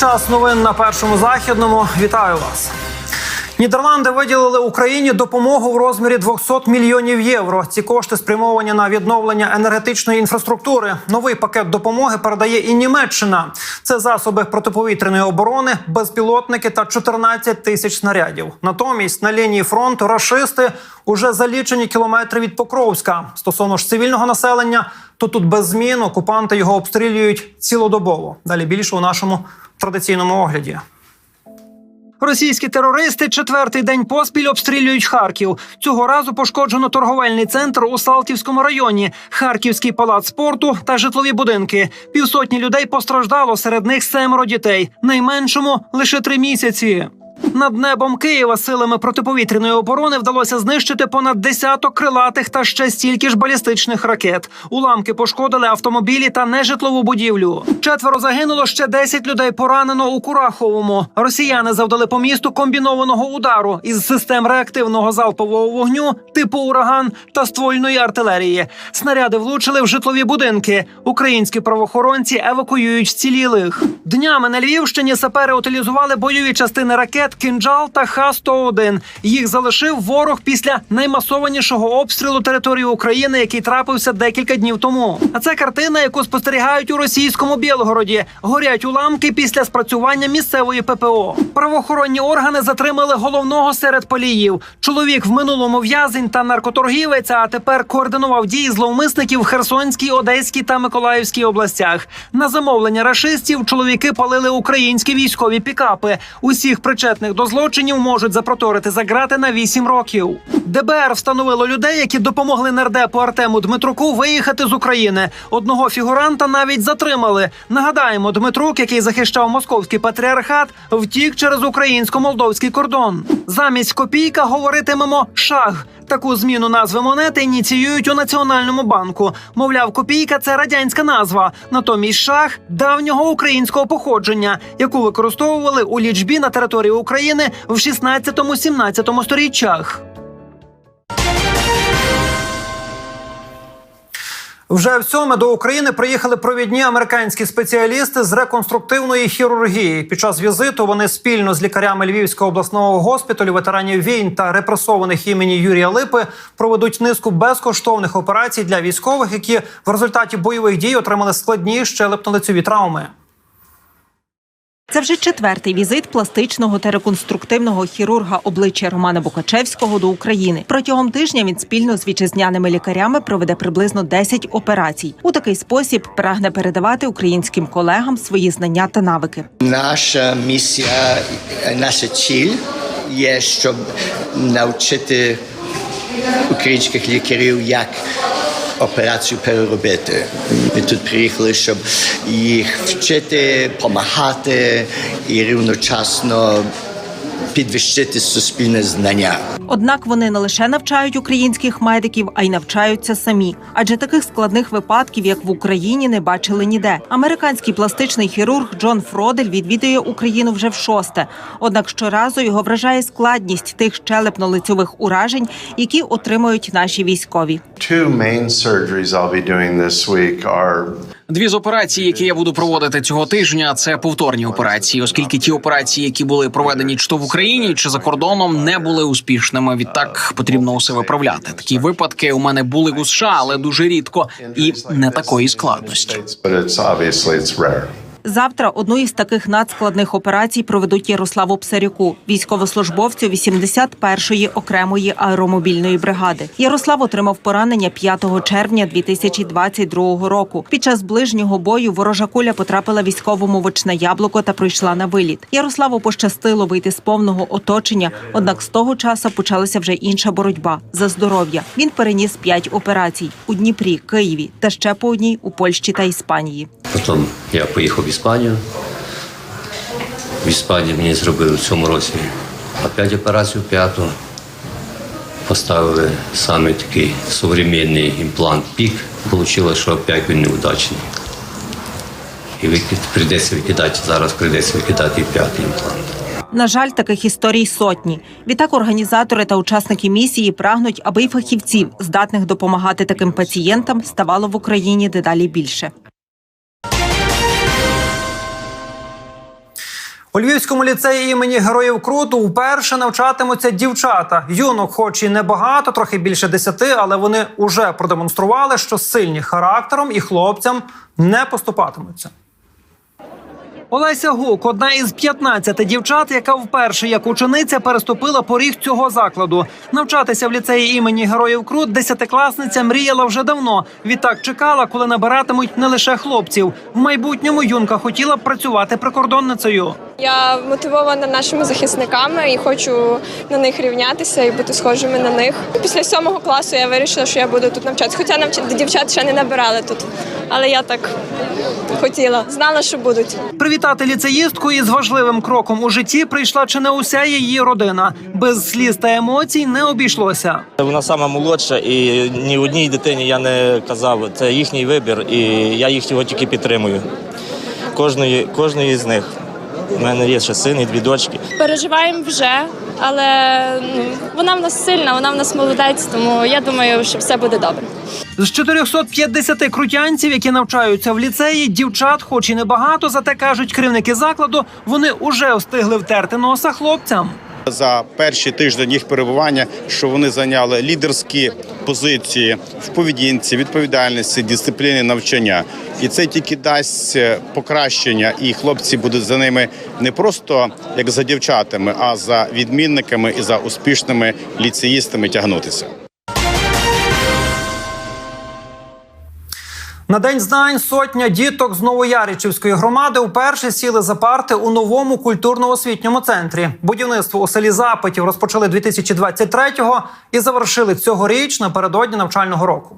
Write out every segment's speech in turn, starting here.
Час новин на першому західному. Вітаю вас. Нідерланди виділили Україні допомогу в розмірі 200 мільйонів євро. Ці кошти спрямовані на відновлення енергетичної інфраструктури. Новий пакет допомоги передає і Німеччина. Це засоби протиповітряної оборони, безпілотники та 14 тисяч снарядів. Натомість на лінії фронту рашисти уже за лічені кілометри від Покровська. Стосовно ж цивільного населення, то тут без змін окупанти його обстрілюють цілодобово. Далі більше у нашому традиційному огляді. Російські терористи четвертий день поспіль обстрілюють Харків. Цього разу пошкоджено торговельний центр у Салтівському районі, Харківський палац спорту та житлові будинки. Півсотні людей постраждало, серед них семеро дітей. Найменшому лише три місяці. Над небом Києва силами протиповітряної оборони вдалося знищити понад десяток крилатих та ще стільки ж балістичних ракет. Уламки пошкодили автомобілі та нежитлову будівлю. Четверо загинуло, ще 10 людей поранено у Кураховому. Росіяни завдали по місту комбінованого удару із систем реактивного залпового вогню, типу ураган та ствольної артилерії. Снаряди влучили в житлові будинки. Українські правоохоронці евакуюють вцілілих. Днями на Львівщині сапери утилізували бойові частини ракет Кінджал та Х-101. Їх залишив ворог після наймасованішого обстрілу території України, який трапився декілька днів тому. А це картина, яку спостерігають у російському Білгороді. Горять уламки після спрацювання місцевої ППО. Правоохоронні органи затримали головного серед поліїв. Чоловік в минулому в'язень та наркоторгівець, а тепер координував дії зловмисників в Херсонській, Одеській та Миколаївській областях. На замовлення рашистів чоловіки палили українські військові пікапи. Усіх причетних до злочинів можуть запроторити за грати на 8 років. ДБР встановило людей, які допомогли нардепу Артему Дмитруку виїхати з України. Одного фігуранта навіть затримали. Нагадаємо, Дмитрук, який захищав московський патріархат, втік через українсько-молдовський кордон. Замість копійка говоритимемо шаг. Таку зміну назви монети ініціюють у Національному банку. Мовляв, копійка це радянська назва. Натомість шах давнього українського походження, яку використовували у лічбі на території України в 16-17 сторіччях. Вже в цьому до України приїхали провідні американські спеціалісти з реконструктивної хірургії. Під час візиту вони спільно з лікарями Львівського обласного госпіталю ветеранів війн та репресованих імені Юрія Липи проведуть низку безкоштовних операцій для військових, які в результаті бойових дій отримали складні щелепно-лицеві травми. Це вже четвертий візит пластичного та реконструктивного хірурга обличчя Романа Букачевського до України. Протягом тижня він спільно з вітчизняними лікарями проведе приблизно 10 операцій. У такий спосіб прагне передавати українським колегам свої знання та навики. Наша місія, наша ціль є, щоб навчити українських лікарів, як операцію переробити. Ми тут приїхали, щоб їх вчити, допомагати і рівночасно підвищити суспільне знання. Однак вони не лише навчають українських медиків, а й навчаються самі. Адже таких складних випадків, як в Україні, не бачили ніде. Американський пластичний хірург Джон Фродель відвідує Україну вже в шосте. Однак щоразу його вражає складність тих щелепно-лицьових уражень, які отримують наші військові. Two main surgeries I'll be doing this week are Дві з операцій, які я буду проводити цього тижня, це повторні операції, оскільки ті операції, які були проведені чи то в Україні, чи за кордоном, не були успішними. Відтак потрібно усе виправляти. Такі випадки у мене були у США, але дуже рідко і не такої складності. Завтра одну із таких надскладних операцій проведуть Ярославу Псарюку, військовослужбовцю 81-ї окремої аеромобільної бригади. Ярослав отримав поранення 5 червня 2022 року. Під час ближнього бою ворожа куля потрапила військовому в очне яблуко та пройшла на виліт. Ярославу пощастило вийти з повного оточення. Однак з того часу почалася вже інша боротьба за здоров'я. Він переніс п'ять операцій у Дніпрі, Києві та ще по одній у Польщі та Іспанії. Потім я поїхав в Іспанію. В Іспанії мені зробили в цьому році опять операцію п'яту. Поставили саме такий сучасний імплант пік. Вийшло, що опять він неудачний. І викид, прийдеться викидати, зараз прийдеться викидати і п'ятий імплант. На жаль, таких історій сотні. Відтак організатори та учасники місії прагнуть, аби й фахівців, здатних допомагати таким пацієнтам, ставало в Україні дедалі більше. У Львівському ліцеї імені Героїв Круту вперше навчатимуться дівчата. Юнок, хоч і небагато, трохи більше десяти, але вони уже продемонстрували, що сильні характером і хлопцям не поступатимуться. Олеся Гук одна із 15 дівчат, яка вперше як учениця переступила поріг цього закладу. Навчатися в ліцеї імені Героїв Крут десятикласниця мріяла вже давно. Відтак чекала, коли набиратимуть не лише хлопців. В майбутньому юнка хотіла б працювати прикордонницею. Я мотивована нашими захисниками і хочу на них рівнятися і бути схожими на них. Після сьомого класу я вирішила, що я буду тут навчатися. Хоча навч... дівчат ще не набирали тут, але я так хотіла, знала, що будуть. Привітати ліцеїстку із важливим кроком у житті прийшла чи не уся її родина. Без сліз та емоцій не обійшлося. Вона сама молодша, і ні одній дитині я не казав. Це їхній вибір, і я їх його тільки підтримую. Кожної, кожної з них. У мене є ще син і дві дочки. Переживаємо вже, але ну, вона в нас сильна, вона в нас молодець, тому я думаю, що все буде добре. З 450 крутянців, які навчаються в ліцеї, дівчат, хоч і небагато, зате кажуть керівники закладу, вони уже встигли втерти носа хлопцям. За перший тиждень їх перебування, що вони зайняли лідерські позиції в поведінці, відповідальності, дисципліні навчання. І це тільки дасть е, покращення, і хлопці будуть за ними не просто як за дівчатами, а за відмінниками і за успішними ліцеїстами тягнутися. На день знань сотня діток з Новояричівської громади вперше сіли за парти у новому культурно-освітньому центрі. Будівництво у селі Запитів розпочали 2023-го і завершили цьогоріч напередодні навчального року.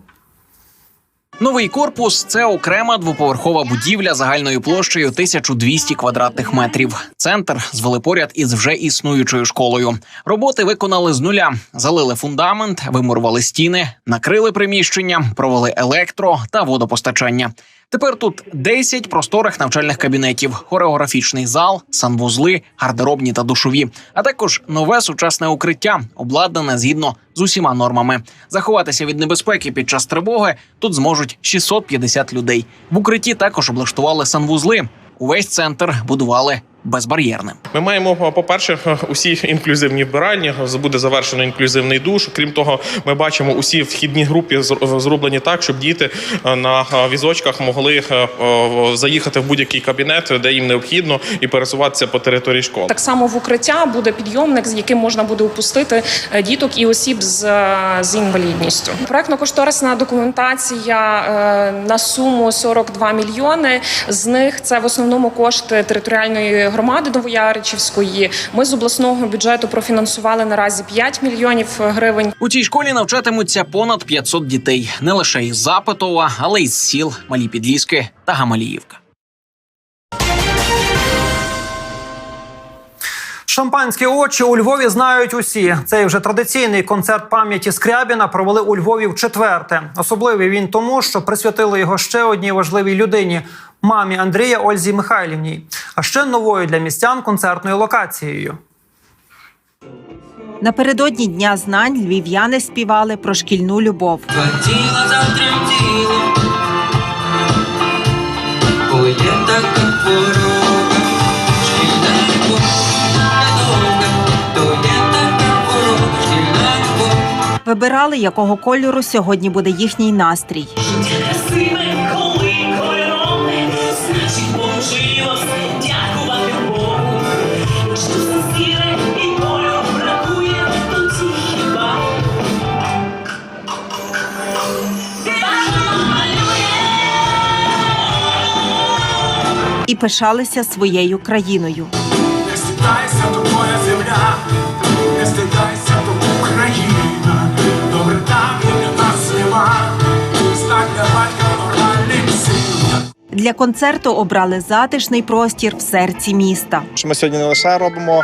Новий корпус це окрема двоповерхова будівля загальною площею 1200 квадратних метрів. Центр звели поряд із вже існуючою школою. Роботи виконали з нуля, залили фундамент, вимурували стіни, накрили приміщення, провели електро та водопостачання. Тепер тут 10 просторих навчальних кабінетів, хореографічний зал, санвузли, гардеробні та душові, а також нове сучасне укриття, обладнане згідно з усіма нормами. Заховатися від небезпеки під час тривоги тут зможуть 650 людей. В укритті також облаштували санвузли. Увесь центр будували безбар'єрним. Ми маємо, по-перше, усі інклюзивні вбиральні. Буде завершено інклюзивний душ. Крім того, ми бачимо усі вхідні групи зр- зроблені так, щоб діти е, на е, візочках могли е, заїхати в будь-який кабінет, де їм необхідно, і пересуватися по території школи. Так само в укриття буде підйомник, з яким можна буде опустити е, діток і осіб з, з інвалідністю. Проектно-кошторисна документація на суму 42 мільйони. З них це в основному кошти територіальної громади Новояричівської. Ми з обласного бюджету профінансували наразі 5 мільйонів гривень. У цій школі навчатимуться понад 500 дітей, не лише із Запитова, але й з сіл Малі Підліски та Гамаліївка. Шампанські очі у Львові знають усі. Цей вже традиційний концерт пам'яті Скрябіна провели у Львові в четверте. Особливий він тому, що присвятили його ще одній важливій людині мамі Андрія Ользі Михайлівній, а ще новою для містян концертною локацією. Напередодні дня знань львів'яни співали про шкільну любов. Тіло бо є така Вибирали, якого кольору сьогодні буде їхній настрій. І пишалися своєю країною. Не стидайся, то твоя земля, Для концерту обрали затишний простір в серці міста. Ми сьогодні не лише робимо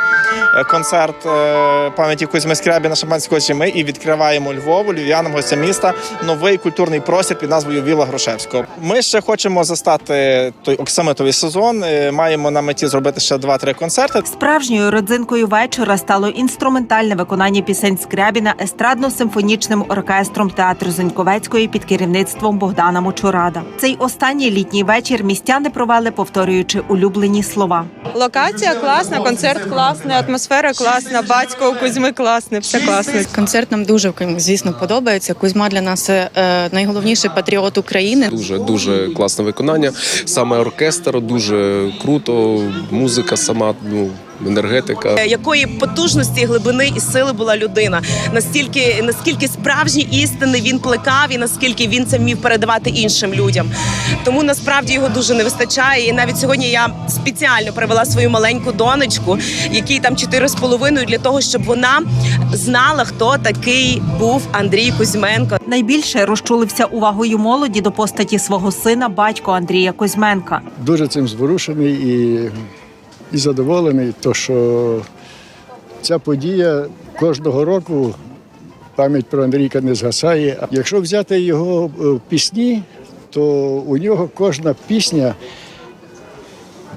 е, концерт е, пам'яті Кузьми Скрябіна Шампанського очі, ми і відкриваємо Львову, львів'янам, гостям міста, новий культурний простір під назвою Віла Грушевського. Ми ще хочемо застати той оксамитовий сезон. е, Маємо на меті зробити ще два-три концерти. Справжньою родзинкою вечора стало інструментальне виконання пісень Скрябіна естрадно-симфонічним оркестром театру Зеньковецької під керівництвом Богдана Мочурада. Цей останній літній вечір вечір містяни провели, повторюючи улюблені слова. Локація класна, концерт класний, атмосфера класна, батько у Кузьми класний, все класно. Концерт нам дуже звісно подобається. Кузьма для нас е, найголовніший патріот України. Дуже дуже класне виконання. Саме оркестр дуже круто. Музика сама ну енергетика. Якої потужності, глибини і сили була людина? Настільки наскільки справжні істини він плекав, і наскільки він це вмів передавати іншим людям. Тому насправді його дуже не вистачає. І навіть сьогодні я спеціально привела свою маленьку донечку, якій там чотири з половиною, для того, щоб вона знала, хто такий був Андрій Кузьменко. Найбільше розчулився увагою молоді до постаті свого сина, батько Андрія Козьменка. дуже цим зворушений і, і задоволений, то що ця подія кожного року пам'ять про Андрійка не згасає. Якщо взяти його е, пісні, то у нього кожна пісня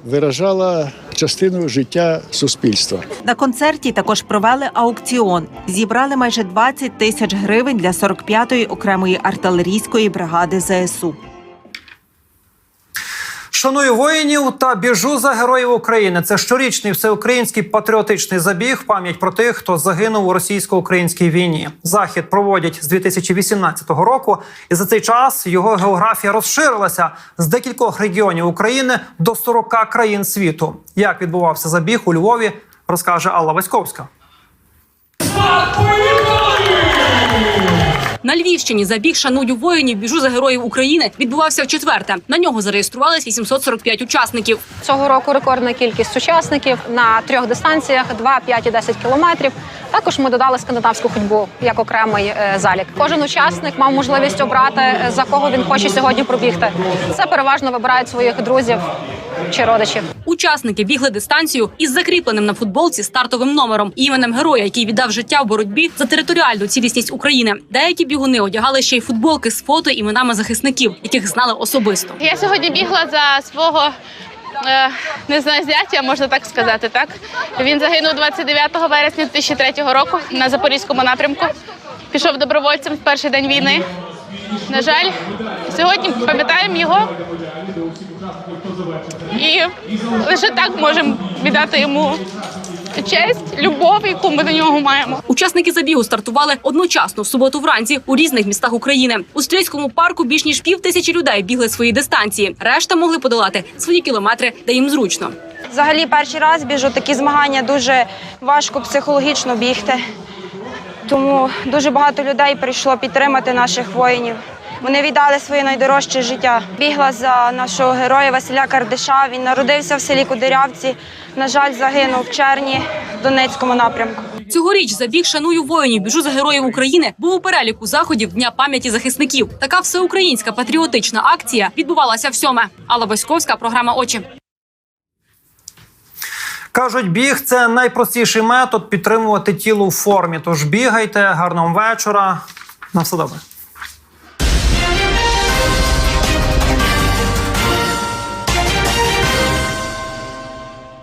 виражала частину життя суспільства. На концерті також провели аукціон. Зібрали майже 20 тисяч гривень для 45-ї окремої артилерійської бригади ЗСУ. Шаную воїнів та біжу за героїв України. Це щорічний всеукраїнський патріотичний забіг пам'ять про тих, хто загинув у російсько-українській війні. Захід проводять з 2018 року, і за цей час його географія розширилася з декількох регіонів України до 40 країн світу. Як відбувався забіг у Львові, розкаже Алла Васьковська. На Львівщині забіг шаную воїнів біжу за героїв України відбувався в четверте. На нього зареєструвались 845 учасників. Цього року рекордна кількість учасників на трьох дистанціях 2, 5 і 10 кілометрів. Також ми додали скандинавську ходьбу як окремий е, залік. Кожен учасник мав можливість обрати е, за кого він хоче сьогодні пробігти. Це переважно вибирають своїх друзів чи родичів. Учасники бігли дистанцію із закріпленим на футболці стартовим номером іменем героя, який віддав життя в боротьбі за територіальну цілісність України. Деякі бігуни одягали ще й футболки з фото іменами захисників, яких знали особисто. Я сьогодні бігла за свого. е, Не знаю, зятя, можна так сказати, так він загинув 29 вересня 2003 року на запорізькому напрямку. Пішов добровольцем в перший день війни. На жаль, сьогодні пам'ятаємо його і лише так можемо віддати йому честь, любов, яку ми до нього маємо. Учасники забігу стартували одночасно в суботу вранці у різних містах України. У стрільському парку більш ніж пів тисячі людей бігли свої дистанції. Решта могли подолати свої кілометри, де їм зручно. Взагалі, перший раз біжу такі змагання дуже важко психологічно бігти. Тому дуже багато людей прийшло підтримати наших воїнів. Вони віддали своє найдорожче життя. Бігла за нашого героя Василя Кардиша. Він народився в селі Кудирявці. На жаль, загинув в червні в Донецькому напрямку. Цьогоріч забіг шаную воїнів, біжу за героїв України був у переліку заходів Дня пам'яті захисників. Така всеукраїнська патріотична акція відбувалася в сьоме. Алла Васьковська, програма Очі. Кажуть, біг це найпростіший метод підтримувати тіло в формі. Тож бігайте, гарного вечора. На все добре.